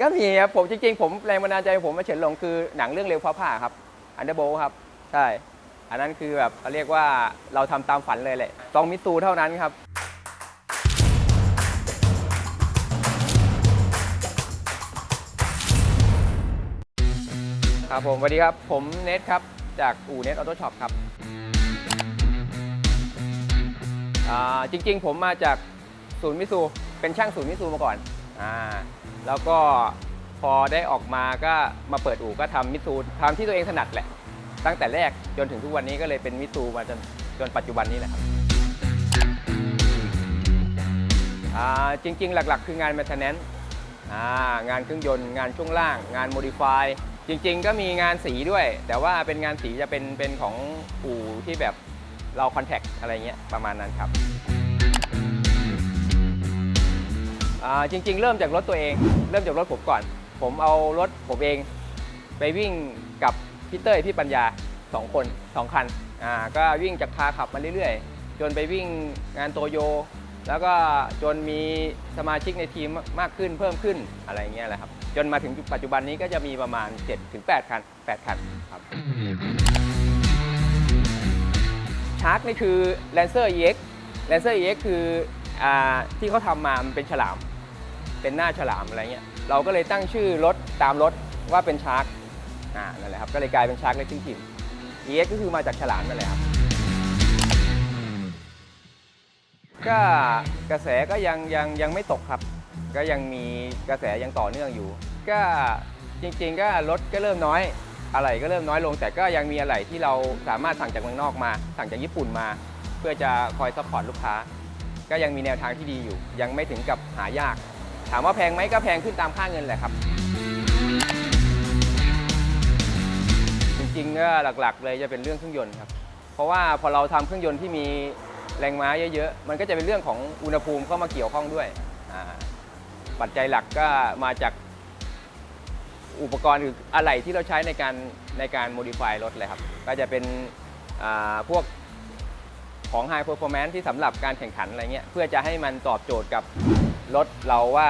ก็มีครับผมจริงๆผมแรงบันดาลใจผมมาเฉินหลงคือหนังเรื่องเร็วฟ้าผ่าครับอันเดอร์โบครับ ใช่ อันนั้นคือแบบเขาเรียกว่าเราทำตามฝันเลยแหละต้องมิตซูเท่านั้นครับครับผมสวัสดีครับ ผมเนทครับ จากอู่เนทออโต้ช็อปครับอ่าจริงๆ ผมมาจากศูนย์มิตซูเป็นช่างศูนย์มิตซูมาก่อน อ่าแล้วก็พอได้ออกมาก็มาเปิดอู่ก็ทำมิตซูทำที่ตัวเองถนัดแหละ ตั้งแต่แรกจนถึงทุกวันนี้ก็เลยเป็นมิตซูมาจนจนปัจจุบันนี้แหละครับอ่าจริง ๆ หลักๆ คืองาน maintenance อ่างานเครื่องยนต์งานช่วงล่าง งาน modify จริง ๆ ก็มีงานสีด้วย แต่ว่าเป็นงานสีจะเป็นเป็นของอู่ที่แบบเราคอนแทคอะไรเงี้ยประมาณนั้นครับ จริง ๆ เริ่มจากรถตัวเอง เริ่มจากรถผมก่อน ผมเอารถผมเอง ไปวิ่งกับพี่เต้ยพี่ปัญญาสองคนสองคันอ่าก็วิ่งจากคาขับมาเรื่อยๆ จนไปวิ่งงานโตโย แล้วก็จนมีสมาชิกในทีมมากขึ้นเพิ่มขึ้นอะไรเงี้ยแหละครับ จนมาถึงปัจจุบันนี้ก็จะมีประมาณ 7-8 คัน 8 คันครับชาร์กนี่คือ Lancer EX Lancer EX คืออที่เขาทำมา มันเป็นฉลาม เป็นหน้าฉลามอะไรเงี้ยเราก็เลยตั้งชื่อรถตามรถว่าเป็นชาร์กอ่านั่นแหละครับก็เลยกลายเป็นชาร์กเลสซิ่งทีม EX ก็คือมาจากฉลามนั่นแหละครับ ก็กระแสก็ยังยังยังไม่ตกครับ ก็ยังมีกระแสยังต่อเนื่องอยู่ ก็จริง ๆ ก็รถก็เริ่มน้อยอะไรก็เริ่มน้อยลง แต่ก็ยังมีอะไรที่เราสามารถสั่งจากเมืองนอกมา สั่งจากญี่ปุ่นมา เพื่อจะคอยซัพพอร์ตลูกค้า ก็ยังมีแนวทางที่ดีอยู่ ยังไม่ถึงกับหายาก ถามว่าแพงไหมก็แพงขึ้นตามค่าเงินแหละครับ จริงๆก็หลักๆ เลยจะเป็นเรื่องเครื่องยนต์ครับ เพราะว่าพอเราทำเครื่องยนต์ที่มีแรงม้าเยอะๆ มันก็จะเป็นเรื่องของอุณหภูมิเข้ามาเกี่ยวข้องด้วย ปัจจัยหลักก็มาจากอุปกรณ์หรืออะไรที่เราใช้ในการในการ modify รถเลยครับ ก็จะเป็นพวกของ high performance ที่สำหรับการแข่งขันอะไรเงี้ย เพื่อจะให้มันตอบโจทย์กับ รถเราว่า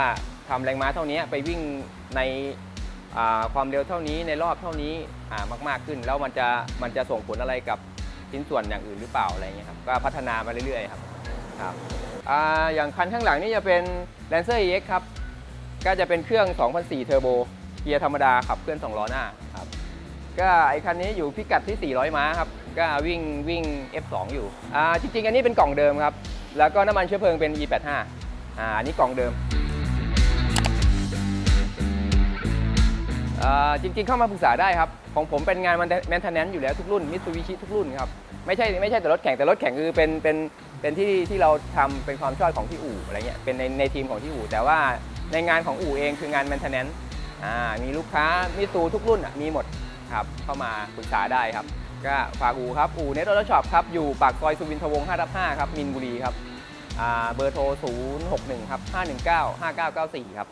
ทำแรงม้าเท่านี้ไปวิ่งในความเร็วเท่านี้ในรอบเท่านี้อ่ามาก ๆขึ้น แล้วมันจะมันจะส่งผลอะไรกับชิ้นส่วนอย่างอื่นหรือเปล่าอะไรเงี้ยครับก็พัฒนามาเรื่อยๆครับครับออย่างคันข้างหลังนี่จะเป็น Lancer EX ครับก็จะเป็นเครื่อง 2004 เทอร์โบเกียร์ธรรมดาขับเคลื่อน 2 ล้อหน้าครับก็ไอคันนี้อยู่พิกัดที่ 400 ม้าครับก็วิ่งวิ่ง F2 อยู่จริงๆ อันนี้เป็นกล่องเดิมครับ แล้วก็น้ำมันเชื้อเพลิงเป็น E85 อ่าอันนี้กล่องเดิมจริงๆ เข้ามาปรึกษาได้ครับ ของผมเป็นงานแมนเทนแนนซ์อยู่แล้วทุกรุ่นมิตซูบิชิทุกรุ่นครับ ไม่ใช่ไม่ใช่แต่รถแข่งแต่รถแข่งคือเป็นเป็นเป็นที่ที่เราทำเป็นความชอบของที่อู่อะไรเงี้ยเป็นในในทีมของที่อู่ แต่ว่าในงานของอู่เองคืองานแมนเทนแนนซ์มีลูกค้ามิซูทุกรุ่นมีหมดครับเข้ามาปรึกษาได้ครับ ก็ฝากอู่ครับอู่เน็ตออโต้ช็อปครับอยู่ปากซอยสุวินทวงศ์5ทับ5ครับมินบุรีครับ เบอร์โทร 061 ครับ 519 5994 ครับ